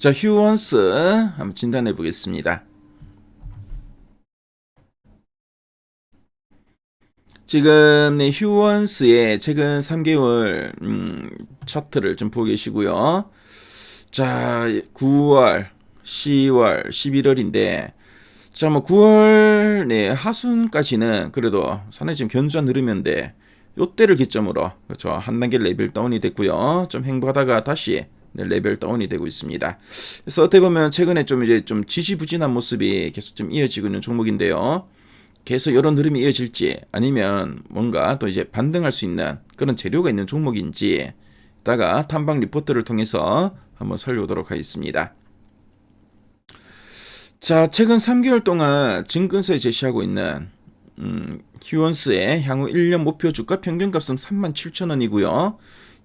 자, 휴원스 한번 진단해 보겠습니다. 지금 네, 휴원스의 최근 3개월 음, 차트를 좀 보고 계시고요. 자, 9월, 10월, 11월인데 자, 뭐 9월 네, 하순까지는 그래도 상당히 지금 견주한 흐름인데 요때를 기점으로 그렇죠. 한 단계 레벨 다운이 됐고요. 좀 행보하다가 다시 네, 레벨 다운이 되고 있습니다. 그래서 어떻게 보면 최근에 좀 이제 좀 지지부진한 모습이 계속 좀 이어지고 있는 종목인데요. 계속 이런 흐름이 이어질지 아니면 뭔가 또 이제 반등할 수 있는 그런 재료가 있는 종목인지 이따가 탐방 리포트를 통해서 한번 살펴보도록 하겠습니다. 자, 최근 3개월 동안 증권사에 제시하고 있는 음, 휴원스의 향후 1년 목표 주가 평균값은 37,000원이고요.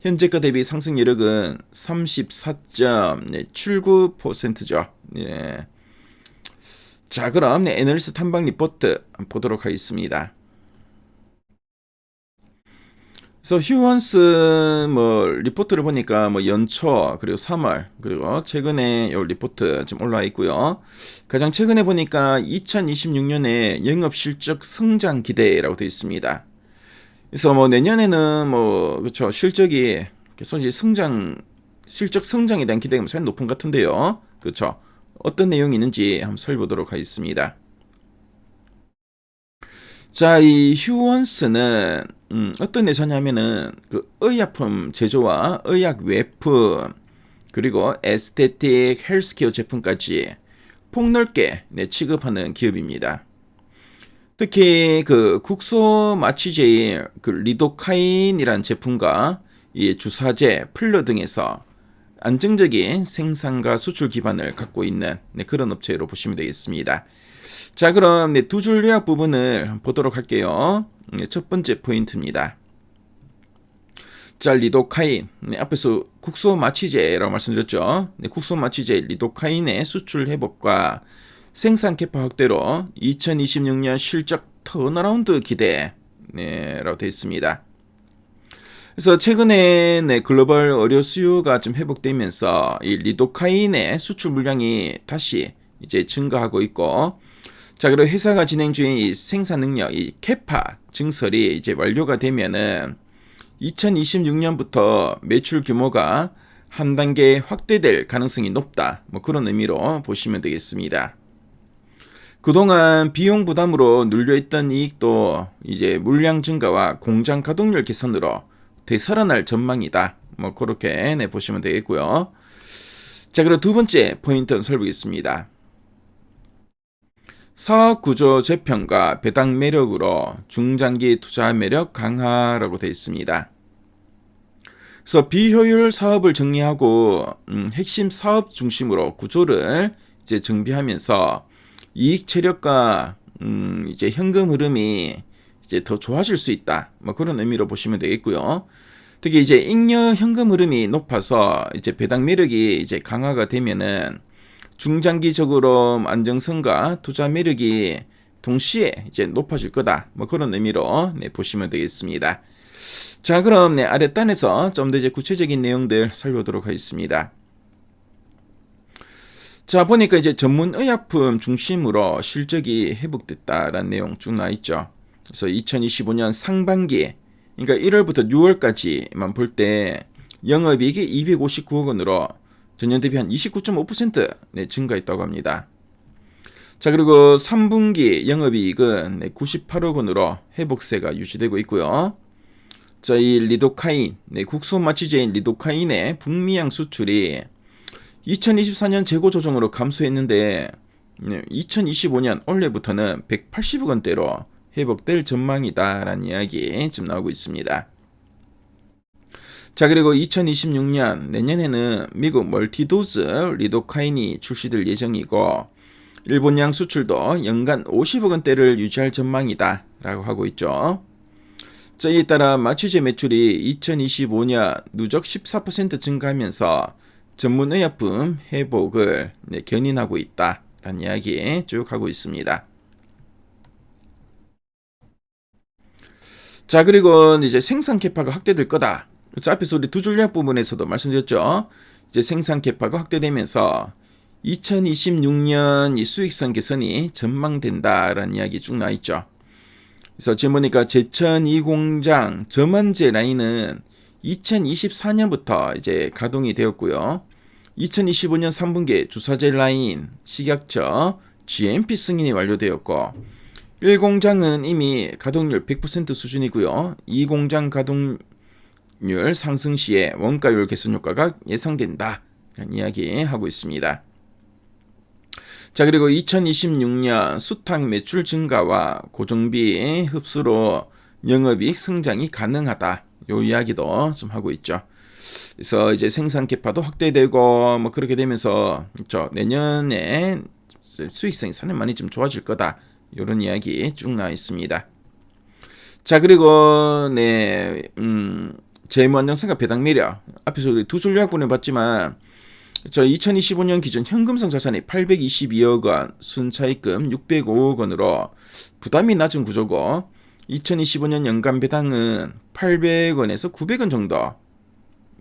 현재가 대비 상승 여력은 34.79%죠. 예. 자, 그럼 네, 애널리스트 탐방 리포트 보도록 하겠습니다. 그래서 휴원스 뭐 리포트를 보니까 뭐 연초 그리고 3월 그리고 최근에 요 리포트 지금 올라와 있고요. 가장 최근에 보니까 2026년에 영업 실적 성장 기대라고 되어 있습니다. 그래서 뭐 내년에는 뭐 그렇죠 실적이 이제 성장 실적 성장에 대한 기대가 상당히 높은 것 같은데요. 그렇죠. 어떤 내용이 있는지 한번 살펴보도록 하겠습니다. 자, 이 휴원스는 음, 어떤 회사냐면은 그 의약품 제조와 의약 외품 그리고 에스테틱 헬스케어 제품까지 폭넓게 네, 취급하는 기업입니다. 특히 그 국소 마취제인 그 리도카인이란 제품과 이 주사제, 필러 등에서 안정적인 생산과 수출 기반을 갖고 있는 네, 그런 업체로 보시면 되겠습니다. 자, 그럼 네, 두줄 요약 부분을 보도록 할게요. 네, 첫 번째 포인트입니다. 자, 리도카인. 네, 앞에서 국소 마취제라고 말씀드렸죠. 네, 국소 마취제 리도카인의 수출 회복과 생산 캐파 확대로 2026년 실적 턴어라운드 기대. 네, 라고 되어 있습니다. 그래서 최근에 네, 글로벌 의료 수요가 좀 회복되면서 이 리도카인의 수출 물량이 다시 이제 증가하고 있고 자 그리고 회사가 진행 중인 이 생산 능력 이 캐파 증설이 이제 완료가 되면은 2026년부터 매출 규모가 한 단계 확대될 가능성이 높다. 뭐 그런 의미로 보시면 되겠습니다. 그동안 비용 부담으로 눌려있던 이익도 이제 물량 증가와 공장 가동률 개선으로 되살아날 전망이다. 뭐 그렇게 내 보시면 되겠고요. 자, 그리고 두 번째 포인트는 설보겠습니다. 사업 구조 재편과 배당 매력으로 중장기 투자 매력 강화라고 되어 있습니다. 그래서 비효율 사업을 정리하고 음, 핵심 사업 중심으로 구조를 이제 정비하면서 이익 체력과 음, 이제 현금 흐름이 이제 더 좋아질 수 있다. 뭐 그런 의미로 보시면 되겠고요. 특히 이제 잉여 현금 흐름이 높아서 이제 배당 매력이 이제 강화가 되면은 중장기적으로 안정성과 투자 매력이 동시에 이제 높아질 거다. 뭐 그런 의미로 네, 보시면 되겠습니다. 자, 그럼 네, 아랫단에서 좀 더 이제 구체적인 내용들 살펴보도록 하겠습니다. 자, 보니까 이제 전문 의약품 중심으로 실적이 회복됐다라는 내용 쭉 나와 있죠. 그래서 2025년 상반기, 그러니까 1월부터 6월까지만 볼 때 영업이익이 259억 원으로 전년 대비 한 29.5% 네, 증가했다고 합니다. 자, 그리고 3분기 영업이익은 네, 98억 원으로 회복세가 유지되고 있고요. 자, 이 리도카인, 네, 국소 마취제인 리도카인의 북미양 수출이 2024년 재고 조정으로 감소했는데 2025년 올해부터는 180억 원대로 회복될 전망이다라는 이야기 지금 나오고 있습니다. 자 그리고 2026년 내년에는 미국 멀티도즈 리도카인이 출시될 예정이고 일본양 수출도 연간 50억 원대를 유지할 전망이다 라고 하고 있죠. 자 이에 따라 마취제 매출이 2025년 누적 14% 증가하면서 전문 의약품 회복을 네, 견인하고 있다라는 이야기 쭉 하고 있습니다. 자 그리고 이제 생산 캐파가 확대될 거다. 그래서 앞에서 우리 두 줄약 부분에서도 말씀드렸죠. 이제 생산 개파가 확대되면서 2026년 이 수익성 개선이 전망된다라는 이야기 쭉 나와 있죠. 그래서 지금 보니까 제천 2공장 저만제 라인은 2024년부터 이제 가동이 되었고요. 2025년 3분기 주사제 라인 식약처 GMP 승인이 완료되었고 1공장은 이미 가동률 100% 수준이고요. 2공장 가동률 상승 시에 원가율 개선 효과가 예상된다. 라는 이야기 하고 있습니다. 자, 그리고 2026년 수탁 매출 증가와 고정비 흡수로 영업이익 성장이 가능하다. 요 이야기도 좀 하고 있죠. 그래서 이제 생산 개파도 확대되고 뭐 그렇게 되면서 저 내년에 수익성이 상당히 많이 좀 좋아질 거다. 요런 이야기 쭉 나와 있습니다. 자, 그리고 네, 음, 재무 안정성과 배당 매력. 앞에서 우리 두 줄 요약 보내봤지만 저 2025년 기준 현금성 자산이 822억 원, 순차익금 605억 원으로 부담이 낮은 구조고 2025년 연간 배당은 800원에서 900원 정도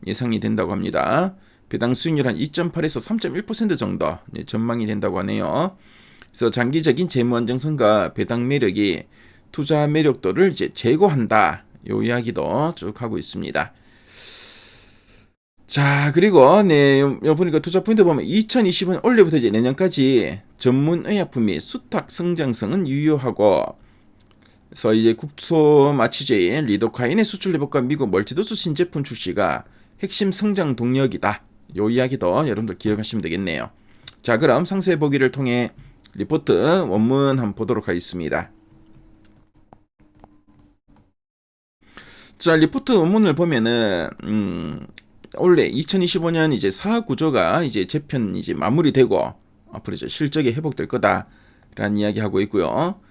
예상이 된다고 합니다. 배당 수익률 한 2.8에서 3.1% 정도 전망이 된다고 하네요. 그래서 장기적인 재무 안정성과 배당 매력이 투자 매력도를 이제 제고한다. 요 이야기도 쭉 하고 있습니다. 자, 그리고 네, 요, 요 보니까 투자 포인트 보면 2020년 올해부터 이제 내년까지 전문 의약품 및 수탁 성장성은 유효하고 그래서 이제 국소 마취제인 리도카인의 수출 회복과 미국 멀티도스 신제품 출시가 핵심 성장 동력이다. 요 이야기도 여러분들 기억하시면 되겠네요. 자, 그럼 상세 보기를 통해 리포트 원문 한번 보도록 하겠습니다. 자, 리포트 원문을 보면은 음, 원래 2025년 이제 사업 구조가 이제 재편 이제 마무리되고 앞으로 이제 실적이 회복될 거다라는 이야기 하고 있고요.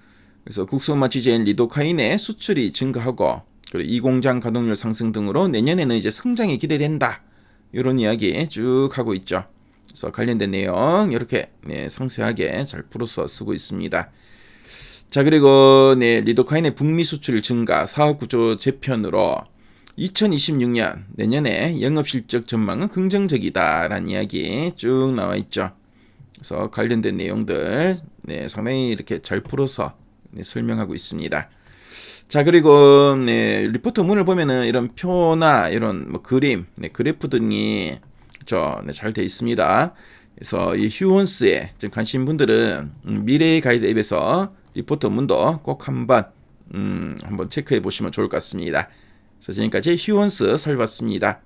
그래서 국소마취제인 리도카인의 수출이 증가하고 그리고 이 공장 가동률 상승 등으로 내년에는 이제 성장이 기대된다. 이런 이야기 쭉 하고 있죠. 그래서 관련된 내용 이렇게 네, 상세하게 잘 풀어서 쓰고 있습니다. 자 그리고 네, 리도카인의 북미 수출 증가 사업 구조 재편으로 2026년 내년에 영업 실적 전망은 긍정적이다라는 이야기 쭉 나와 있죠. 그래서 관련된 내용들 네, 상당히 이렇게 잘 풀어서 네, 설명하고 있습니다. 자 그리고 네, 리포트 문을 보면은 이런 표나 이런 뭐 그림, 네, 그래프 등이 저잘돼 네, 있습니다. 그래서 이 휴원스에 관심 분들은 음, 미래의 가이드 앱에서 리포트 문도 꼭 한번 음, 한번 체크해 보시면 좋을 것 같습니다. 그래서 지금까지 휴원스 살봤습니다.